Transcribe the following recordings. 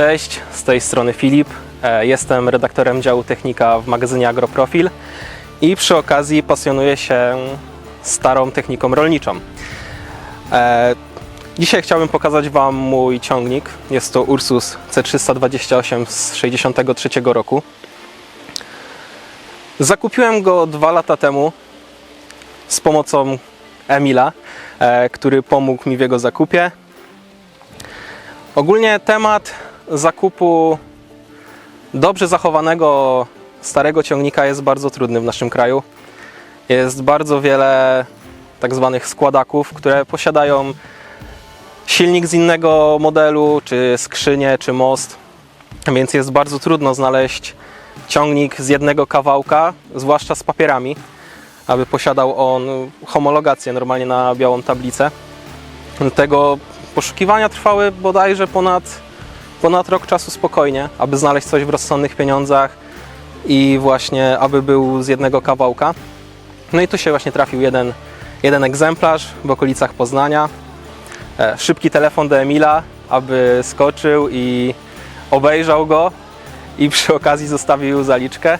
Cześć, z tej strony Filip. E, Jestem redaktorem działu technika w magazynie Agroprofil i przy okazji pasjonuję się starą techniką rolniczą. E, Dzisiaj chciałbym pokazać Wam mój ciągnik. Jest to Ursus C328 z 63 roku. Zakupiłem go dwa lata temu z pomocą Emila, e, który pomógł mi w jego zakupie. Ogólnie temat zakupu dobrze zachowanego starego ciągnika jest bardzo trudny w naszym kraju. Jest bardzo wiele tak zwanych składaków, które posiadają silnik z innego modelu, czy skrzynię, czy most, więc jest bardzo trudno znaleźć ciągnik z jednego kawałka, zwłaszcza z papierami, aby posiadał on homologację normalnie na białą tablicę. Tego poszukiwania trwały bodajże ponad, ponad rok czasu spokojnie, aby znaleźć coś w rozsądnych pieniądzach i właśnie aby był z jednego kawałka. No i tu się właśnie trafił jeden, jeden egzemplarz w okolicach Poznania. E, Szybki telefon do Emila, aby skoczył i obejrzał go i przy okazji zostawił zaliczkę.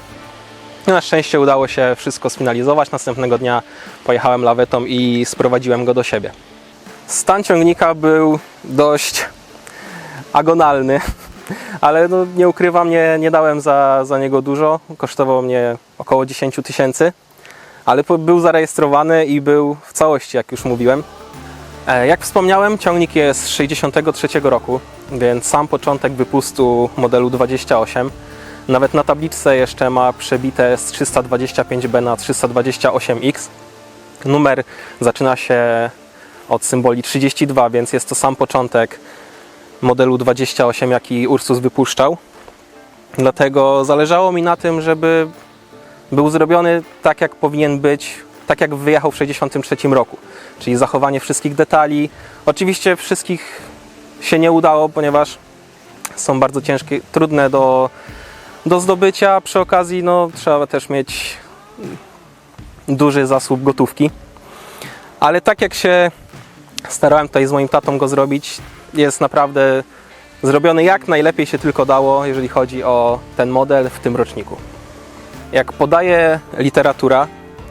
No, Na szczęście udało się wszystko sfinalizować. Następnego dnia pojechałem lawetą i sprowadziłem go do siebie. Stan ciągnika był dość agonalny, ale no, nie ukrywam, nie, nie dałem za, za niego dużo. Kosztował mnie około 10 tysięcy, ale był zarejestrowany i był w całości, jak już mówiłem. E, Jak wspomniałem, ciągnik jest z 63 roku, więc sam początek wypustu modelu 28. Nawet na tabliczce jeszcze ma przebite z 325B na 328X. Numer zaczyna się od symboli 32, więc jest to sam początek modelu 28, jaki Ursus wypuszczał. Dlatego zależało mi na tym, żeby był zrobiony tak, jak powinien być, tak jak wyjechał w 63 roku. Czyli zachowanie wszystkich detali. Oczywiście wszystkich się nie udało, ponieważ są bardzo ciężkie, trudne do, do zdobycia. Przy okazji no, trzeba też mieć duży zasób gotówki. Ale tak jak się starałem tutaj z moim tatą go zrobić, jest naprawdę zrobiony jak najlepiej się tylko dało, jeżeli chodzi o ten model w tym roczniku. Jak podaje literatura,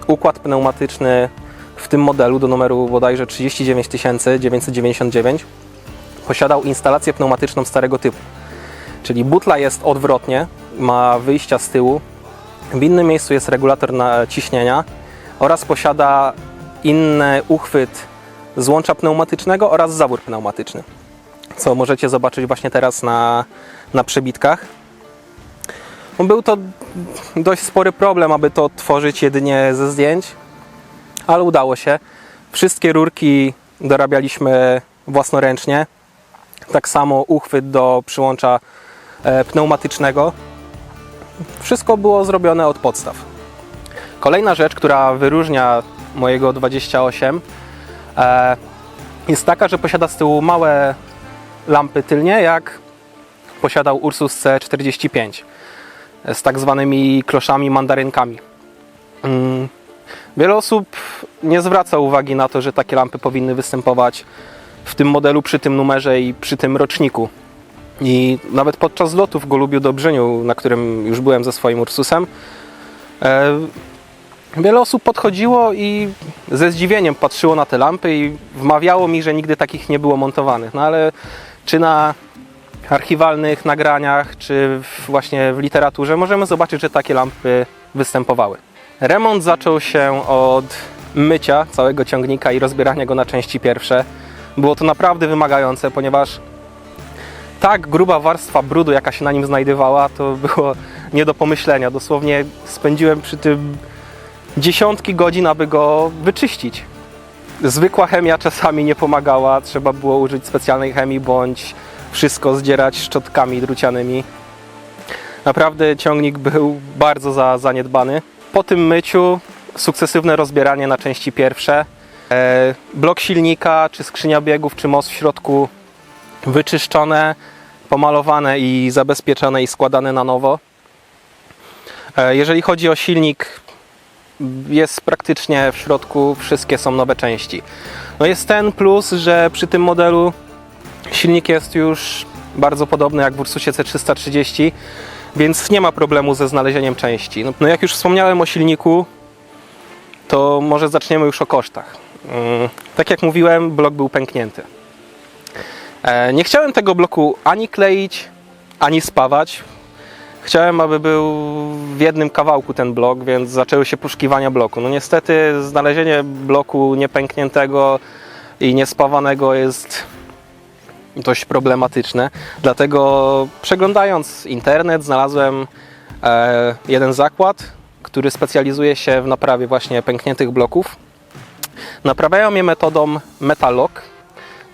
układ pneumatyczny w tym modelu do numeru bodajże 39999 posiadał instalację pneumatyczną starego typu. Czyli butla jest odwrotnie, ma wyjścia z tyłu. W innym miejscu jest regulator ciśnienia oraz posiada inny uchwyt złącza pneumatycznego oraz zawór pneumatyczny, co możecie zobaczyć właśnie teraz na, na przebitkach. No, Był to dość spory problem, aby to tworzyć jedynie ze zdjęć, ale udało się. Wszystkie rurki dorabialiśmy własnoręcznie. Tak samo uchwyt do przyłącza e, pneumatycznego. Wszystko było zrobione od podstaw. Kolejna rzecz, która wyróżnia mojego 28 e, jest taka, że posiada z tyłu małe lampy tylnie, jak posiadał Ursus C45 z tak zwanymi kloszami mandarynkami. Mm, Wiele osób nie zwraca uwagi na to, że takie lampy powinny występować w tym modelu, przy tym numerze i przy tym roczniku. I nawet podczas lotu w Golubiu Dobrzyniu, na którym już byłem ze swoim Ursusem, e, wiele osób podchodziło i ze zdziwieniem patrzyło na te lampy i wmawiało mi, że nigdy takich nie było montowanych. No ale czy na archiwalnych nagraniach, czy właśnie w literaturze możemy zobaczyć, że takie lampy występowały. Remont zaczął się od mycia całego ciągnika i rozbierania go na części pierwsze. Było to naprawdę wymagające, ponieważ tak gruba warstwa brudu, jaka się na nim znajdowała, to było nie do pomyślenia. Dosłownie spędziłem przy tym dziesiątki godzin, aby go wyczyścić. Zwykła chemia czasami nie pomagała, trzeba było użyć specjalnej chemii bądź wszystko zdzierać szczotkami drucianymi. Naprawdę ciągnik był bardzo za, zaniedbany. Po tym myciu sukcesywne rozbieranie na części pierwsze. E, blok silnika, czy skrzynia biegów, czy most w środku wyczyszczone, pomalowane i zabezpieczone i składane na nowo. E, jeżeli chodzi o silnik, jest praktycznie w środku, wszystkie są nowe części. No jest ten plus, że przy tym modelu silnik jest już bardzo podobny jak w Ursusie C330, więc nie ma problemu ze znalezieniem części. No, no jak już wspomniałem o silniku, to może zaczniemy już o kosztach. Mm, Tak jak mówiłem, blok był pęknięty. E, Nie chciałem tego bloku ani kleić, ani spawać. Chciałem, aby był w jednym kawałku ten blok, więc zaczęły się poszukiwania bloku. No niestety znalezienie bloku niepękniętego i niespawanego jest dość problematyczne. Dlatego przeglądając internet znalazłem e, jeden zakład, który specjalizuje się w naprawie właśnie pękniętych bloków. Naprawiają je metodą Metallock,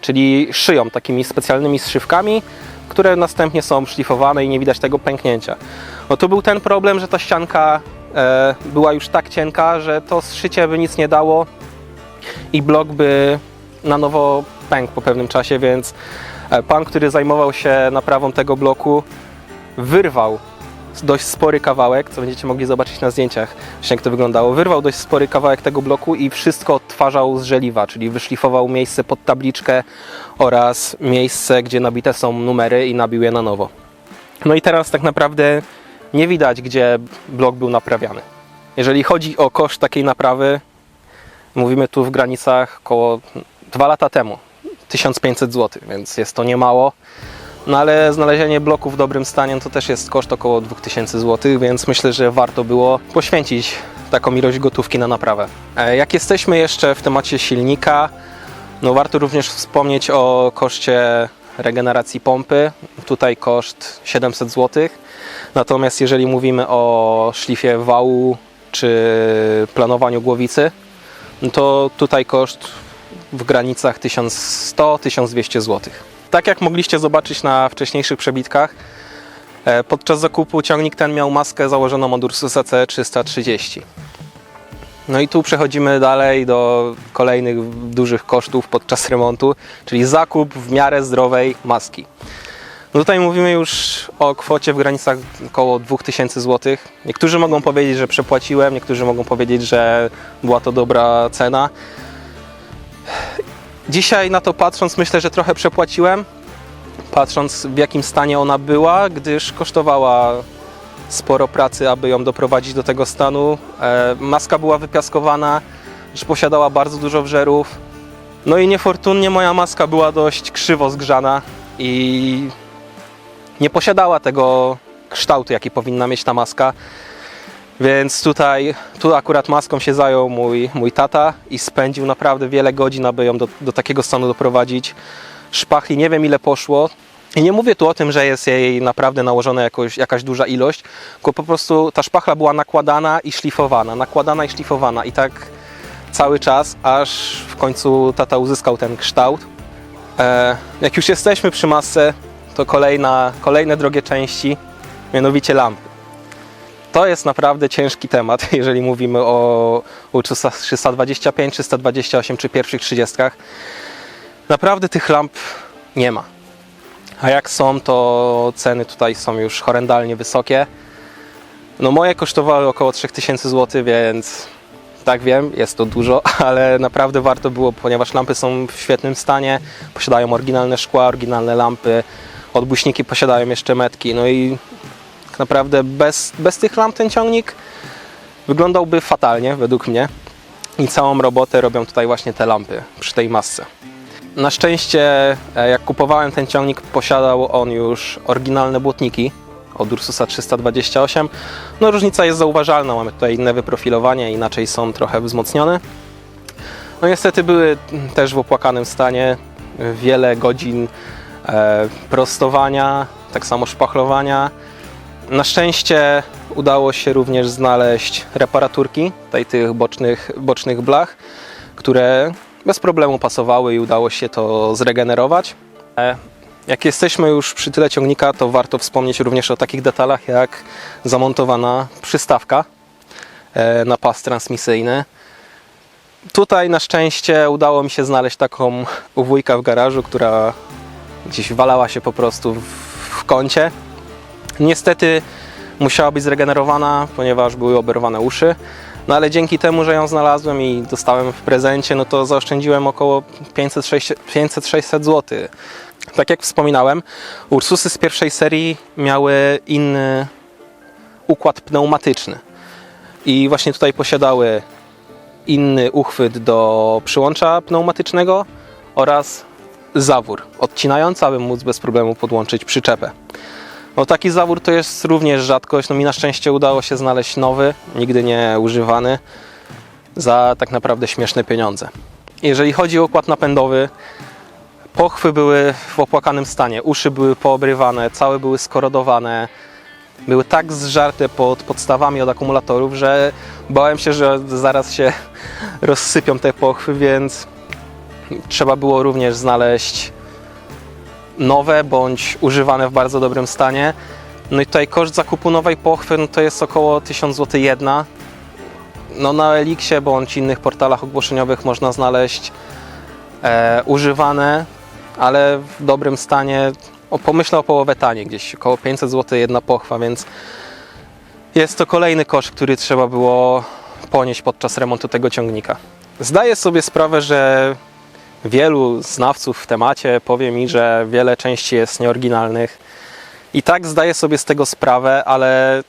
czyli szyją takimi specjalnymi zszywkami, które następnie są szlifowane i nie widać tego pęknięcia. No tu był ten problem, że ta ścianka e, była już tak cienka, że to zszycie by nic nie dało i blok by na nowo pękł po pewnym czasie, więc e, pan, który zajmował się naprawą tego bloku, wyrwał dość spory kawałek, co będziecie mogli zobaczyć na zdjęciach, właśnie jak to wyglądało. Wyrwał dość spory kawałek tego bloku i wszystko odtwarzał z żeliwa, czyli wyszlifował miejsce pod tabliczkę oraz miejsce, gdzie nabite są numery i nabił je na nowo. No i teraz tak naprawdę nie widać, gdzie blok był naprawiany. Jeżeli chodzi o koszt takiej naprawy, mówimy tu w granicach około 2 lata temu, 1500 zł, więc jest to niemało. No ale znalezienie bloku w dobrym stanie to też jest koszt około 2000 zł, więc myślę, że warto było poświęcić taką ilość gotówki na naprawę. E, Jak jesteśmy jeszcze w temacie silnika, no warto również wspomnieć o koszcie regeneracji pompy. Tutaj koszt 700 zł. Natomiast jeżeli mówimy o szlifie wału czy planowaniu głowicy, no to tutaj koszt w granicach 1100-1200 zł. Tak jak mogliście zobaczyć na wcześniejszych przebitkach, e, podczas zakupu ciągnik ten miał maskę założoną od Ursusa C330. No i tu przechodzimy dalej do kolejnych dużych kosztów podczas remontu, czyli zakup w miarę zdrowej maski. No tutaj mówimy już o kwocie w granicach około 2000 zł. Niektórzy mogą powiedzieć, że przepłaciłem, niektórzy mogą powiedzieć, że była to dobra cena. Dzisiaj na to patrząc, myślę, że trochę przepłaciłem. Patrząc w jakim stanie ona była, gdyż kosztowała sporo pracy, aby ją doprowadzić do tego stanu. E, maska była wypiaskowana, że posiadała bardzo dużo wżerów. No i niefortunnie moja maska była dość krzywo zgrzana i nie posiadała tego kształtu, jaki powinna mieć ta maska. Więc tutaj, tu akurat maską się zajął mój, mój tata i spędził naprawdę wiele godzin, aby ją do, do takiego stanu doprowadzić. Szpachli nie wiem ile poszło. I nie mówię tu o tym, że jest jej naprawdę nałożona jakoś, jakaś duża ilość, tylko po prostu ta szpachla była nakładana i szlifowana, nakładana i szlifowana i tak cały czas, aż w końcu tata uzyskał ten kształt. E, jak już jesteśmy przy masce, to kolejna, kolejne drogie części, mianowicie lampy. To jest naprawdę ciężki temat, jeżeli mówimy o Ursusa 325, 328 czy pierwszych 30. Naprawdę tych lamp nie ma. A jak są, to ceny tutaj są już horrendalnie wysokie. No moje kosztowały około 3000 zł, więc tak wiem, jest to dużo, ale naprawdę warto było, ponieważ lampy są w świetnym stanie, posiadają oryginalne szkła, oryginalne lampy, odbuśniki posiadają jeszcze metki, no i tak naprawdę bez, bez tych lamp ten ciągnik wyglądałby fatalnie według mnie i całą robotę robią tutaj właśnie te lampy przy tej masce. Na szczęście, e, jak kupowałem ten ciągnik, posiadał on już oryginalne błotniki od Ursusa 328. No różnica jest zauważalna, mamy tutaj inne wyprofilowanie, inaczej są trochę wzmocnione. No niestety były też w opłakanym stanie, wiele godzin e, prostowania, tak samo szpachlowania. Na szczęście udało się również znaleźć reparaturki tych bocznych, bocznych blach, które bez problemu pasowały i udało się to zregenerować. E, Jak jesteśmy już przy tyle ciągnika, to warto wspomnieć również o takich detalach jak zamontowana przystawka e, na pas transmisyjny. Tutaj na szczęście udało mi się znaleźć taką u w garażu, która gdzieś walała się po prostu w kącie. Niestety musiała być zregenerowana, ponieważ były oberwane uszy, No ale dzięki temu, że ją znalazłem i dostałem w prezencie, no to zaoszczędziłem około 500-600 zł. Tak jak wspominałem, Ursusy z pierwszej serii miały inny układ pneumatyczny. I właśnie tutaj posiadały inny uchwyt do przyłącza pneumatycznego oraz zawór odcinający, aby móc bez problemu podłączyć przyczepę. No taki zawór to jest również rzadkość. No mi na szczęście udało się znaleźć nowy, nigdy nie używany, za tak naprawdę śmieszne pieniądze. Jeżeli chodzi o układ napędowy, pochwy były w opłakanym stanie, uszy były poobrywane, całe były skorodowane, były tak zżarte pod podstawami od akumulatorów, że bałem się, że zaraz się rozsypią te pochwy, więc trzeba było również znaleźć nowe bądź używane w bardzo dobrym stanie. No i tutaj koszt zakupu nowej pochwy no to jest około 1000 zł jedna. No na Elixie bądź innych portalach ogłoszeniowych można znaleźć e, używane, ale w dobrym stanie, o, pomyślę o połowę taniej, gdzieś około 500 zł jedna pochwa, więc jest to kolejny koszt, który trzeba było ponieść podczas remontu tego ciągnika. Zdaję sobie sprawę, że wielu znawców w temacie powie mi, że wiele części jest nieoryginalnych. I tak zdaję sobie z tego sprawę, ale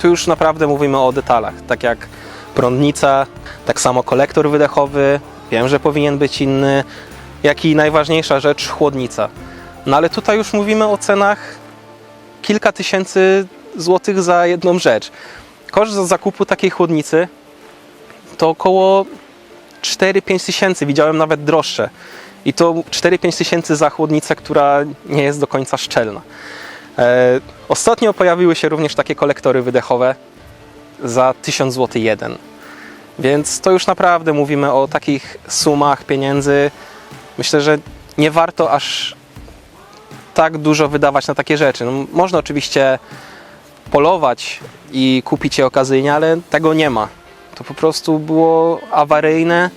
tu już naprawdę mówimy o detalach, tak jak prądnica, tak samo kolektor wydechowy, wiem, że powinien być inny, jak i najważniejsza rzecz, chłodnica. No ale tutaj już mówimy o cenach kilka tysięcy złotych za jedną rzecz. Koszt za zakupu takiej chłodnicy to około 4-5 tysięcy, widziałem nawet droższe. I to 4-5 tysięcy za chłodnicę, która nie jest do końca szczelna. E, ostatnio pojawiły się również takie kolektory wydechowe za 1000 zł jeden. Więc to już naprawdę mówimy o takich sumach pieniędzy. Myślę, że nie warto aż tak dużo wydawać na takie rzeczy. No, można oczywiście polować i kupić je okazyjnie, ale tego nie ma. To po prostu było awaryjne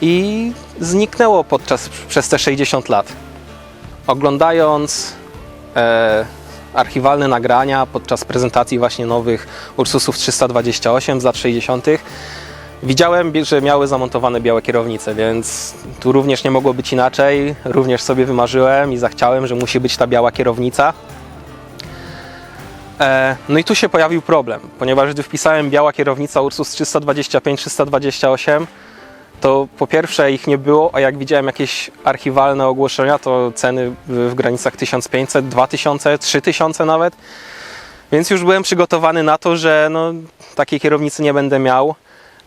i zniknęło podczas, przez te 60 lat. Oglądając e, archiwalne nagrania podczas prezentacji właśnie nowych Ursusów 328 z lat 60. Widziałem, że miały zamontowane białe kierownice, więc tu również nie mogło być inaczej. Również sobie wymarzyłem i zachciałem, że musi być ta biała kierownica. E, No i tu się pojawił problem, ponieważ gdy wpisałem biała kierownica Ursus 325-328, to po pierwsze ich nie było, a jak widziałem jakieś archiwalne ogłoszenia, to ceny były w granicach 1500, 2000, 3000 nawet. Więc już byłem przygotowany na to, że no, takiej kierownicy nie będę miał.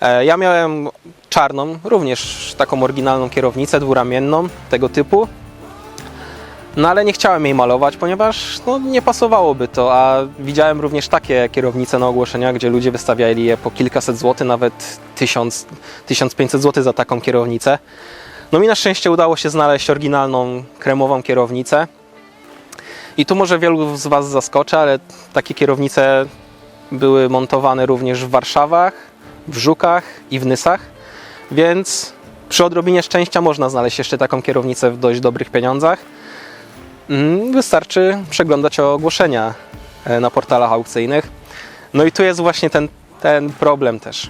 E, Ja miałem czarną, również taką oryginalną kierownicę dwuramienną tego typu. No ale nie chciałem jej malować, ponieważ no, nie pasowałoby to, a widziałem również takie kierownice na ogłoszeniach, gdzie ludzie wystawiali je po kilkaset złotych, nawet 1000, 1500 zł za taką kierownicę. No mi na szczęście udało się znaleźć oryginalną kremową kierownicę. I tu może wielu z Was zaskoczy, ale takie kierownice były montowane również w Warszawach, w Żukach i w Nysach, więc przy odrobinie szczęścia można znaleźć jeszcze taką kierownicę w dość dobrych pieniądzach. Mm, Wystarczy przeglądać ogłoszenia e, na portalach aukcyjnych. No i tu jest właśnie ten, ten problem też,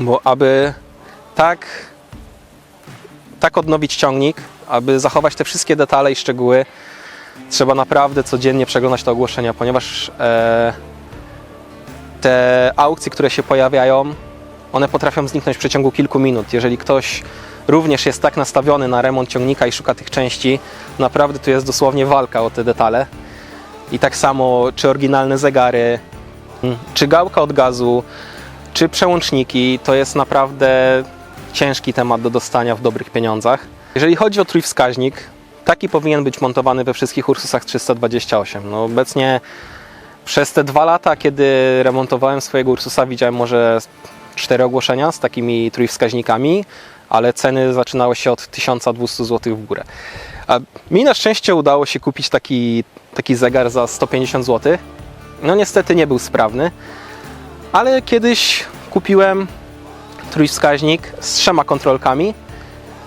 bo aby tak, tak odnowić ciągnik, aby zachować te wszystkie detale i szczegóły, trzeba naprawdę codziennie przeglądać te ogłoszenia, ponieważ e, te aukcje, które się pojawiają, one potrafią zniknąć w przeciągu kilku minut. Jeżeli ktoś również jest tak nastawiony na remont ciągnika i szuka tych części, naprawdę tu jest dosłownie walka o te detale. I tak samo, czy oryginalne zegary, czy gałka od gazu, czy przełączniki, to jest naprawdę ciężki temat do dostania w dobrych pieniądzach. Jeżeli chodzi o trójwskaźnik, taki powinien być montowany we wszystkich Ursusach 328. No obecnie przez te dwa lata, kiedy remontowałem swojego Ursusa, widziałem może cztery ogłoszenia z takimi trójwskaźnikami, ale ceny zaczynały się od 1200 zł w górę. A mi na szczęście udało się kupić taki, taki zegar za 150 zł. No niestety nie był sprawny, ale kiedyś kupiłem trójwskaźnik z trzema kontrolkami,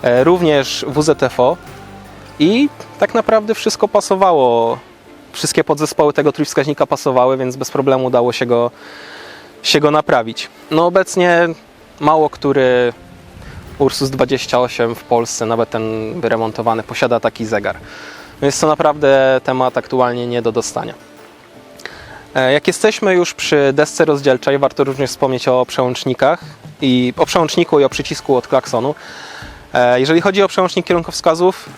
e, również WZFO i tak naprawdę wszystko pasowało. Wszystkie podzespoły tego trójwskaźnika pasowały, więc bez problemu udało się go się go naprawić. No obecnie mało który Ursus 28 w Polsce, nawet ten wyremontowany, posiada taki zegar. Jest to naprawdę temat aktualnie nie do dostania. E, Jak jesteśmy już przy desce rozdzielczej, warto również wspomnieć o przełącznikach i o przełączniku i o przycisku od klaksonu. E, Jeżeli chodzi o przełącznik kierunkowskazów,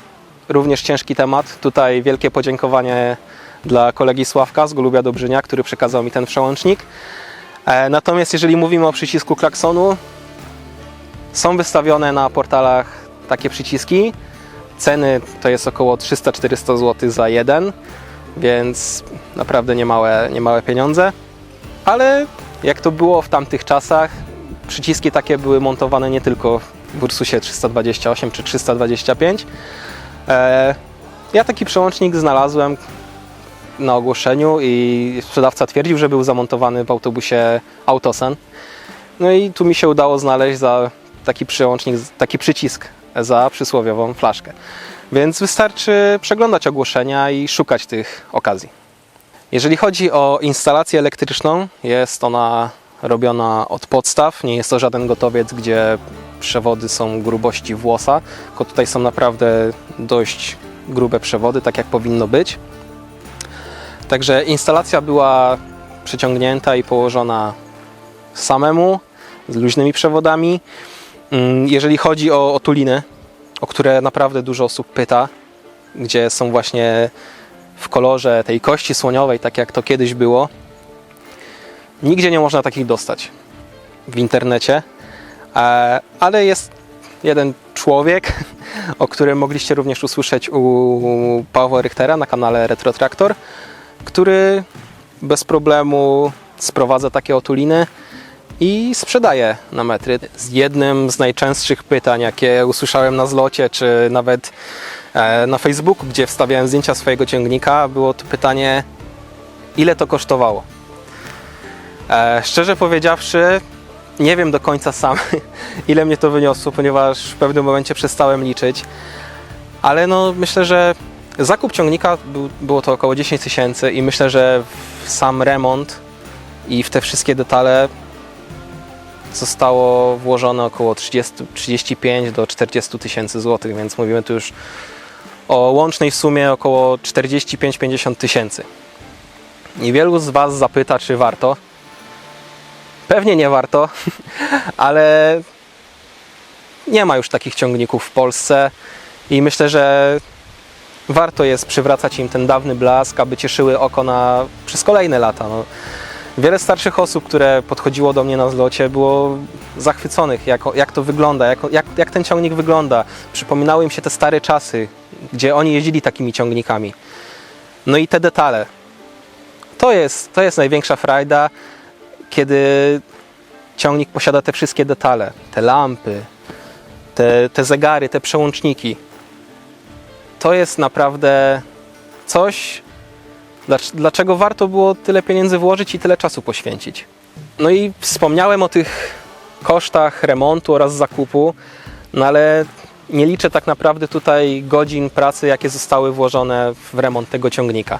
również ciężki temat. Tutaj wielkie podziękowanie dla kolegi Sławka z Golubia Dobrzynia, który przekazał mi ten przełącznik. E, Natomiast jeżeli mówimy o przycisku klaksonu, są wystawione na portalach takie przyciski. Ceny to jest około 300-400 zł za jeden, więc naprawdę niemałe, niemałe pieniądze. Ale jak to było w tamtych czasach, przyciski takie były montowane nie tylko w Ursusie 328 czy 325. E, Ja taki przełącznik znalazłem na ogłoszeniu i sprzedawca twierdził, że był zamontowany w autobusie Autosen. No i tu mi się udało znaleźć za taki przełącznik, taki przycisk za przysłowiową flaszkę. Więc wystarczy przeglądać ogłoszenia i szukać tych okazji. Jeżeli chodzi o instalację elektryczną, jest ona robiona od podstaw. Nie jest to żaden gotowiec, gdzie przewody są grubości włosa, tylko tutaj są naprawdę dość grube przewody, tak jak powinno być. Także instalacja była przeciągnięta i położona samemu, z luźnymi przewodami. Mm, Jeżeli chodzi o otuliny, o które naprawdę dużo osób pyta, gdzie są właśnie w kolorze tej kości słoniowej, tak jak to kiedyś było, nigdzie nie można takich dostać w internecie, E, ale jest jeden człowiek, o którym mogliście również usłyszeć u Pawła Richtera na kanale Retro Traktor, który bez problemu sprowadza takie otuliny i sprzedaje na metry. Jednym z najczęstszych pytań, jakie usłyszałem na zlocie, czy nawet e, na Facebooku, gdzie wstawiałem zdjęcia swojego ciągnika, było to pytanie, ile to kosztowało. E, Szczerze powiedziawszy, nie wiem do końca sam, ile mnie to wyniosło, ponieważ w pewnym momencie przestałem liczyć. Ale no, myślę, że zakup ciągnika był, było to około 10 tysięcy i myślę, że sam remont i w te wszystkie detale zostało włożone około 30, 35 do 40 tysięcy złotych, więc mówimy tu już o łącznej sumie około 45-50 tysięcy. I wielu z Was zapyta, czy warto. Pewnie nie warto, ale nie ma już takich ciągników w Polsce i myślę, że warto jest przywracać im ten dawny blask, aby cieszyły oko na, przez kolejne lata. No. Wiele starszych osób, które podchodziło do mnie na zlocie, było zachwyconych, jak, jak to wygląda, jak, jak, jak ten ciągnik wygląda. Przypominały im się te stare czasy, gdzie oni jeździli takimi ciągnikami. No i te detale. To jest, to jest największa frajda, kiedy ciągnik posiada te wszystkie detale, te lampy, te, te zegary, te przełączniki. To jest naprawdę coś, dlaczego warto było tyle pieniędzy włożyć i tyle czasu poświęcić. No i wspomniałem o tych kosztach remontu oraz zakupu, no ale nie liczę tak naprawdę tutaj godzin pracy, jakie zostały włożone w remont tego ciągnika.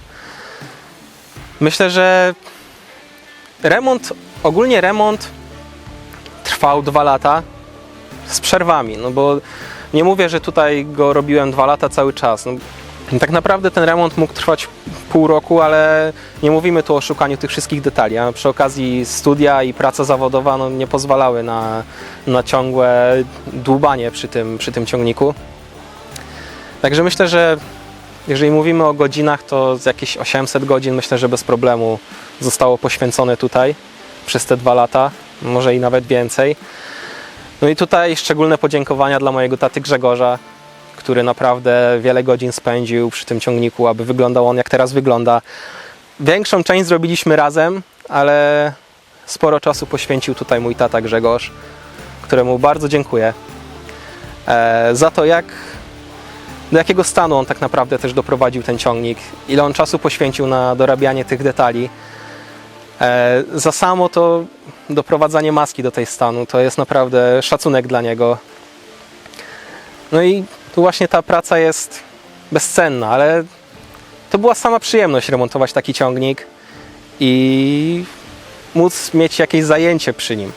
Myślę, że remont, ogólnie remont trwał dwa lata z przerwami, no bo nie mówię, że tutaj go robiłem dwa lata cały czas. No, tak naprawdę ten remont mógł trwać pół roku, ale nie mówimy tu o szukaniu tych wszystkich detali. A przy okazji studia i praca zawodowa no, nie pozwalały na, na ciągłe dłubanie przy tym, przy tym ciągniku. Także myślę, że jeżeli mówimy o godzinach, to z jakieś 800 godzin myślę, że bez problemu zostało poświęcone tutaj przez te dwa lata, może i nawet więcej. No i tutaj szczególne podziękowania dla mojego taty Grzegorza, który naprawdę wiele godzin spędził przy tym ciągniku, aby wyglądał on jak teraz wygląda. Większą część zrobiliśmy razem, ale sporo czasu poświęcił tutaj mój tata Grzegorz, któremu bardzo dziękuję e, za to, jak, do jakiego stanu on tak naprawdę też doprowadził ten ciągnik, ile on czasu poświęcił na dorabianie tych detali. E, za samo to doprowadzanie maski do tej stanu to jest naprawdę szacunek dla niego. No i tu właśnie ta praca jest bezcenna, ale to była sama przyjemność remontować taki ciągnik i móc mieć jakieś zajęcie przy nim.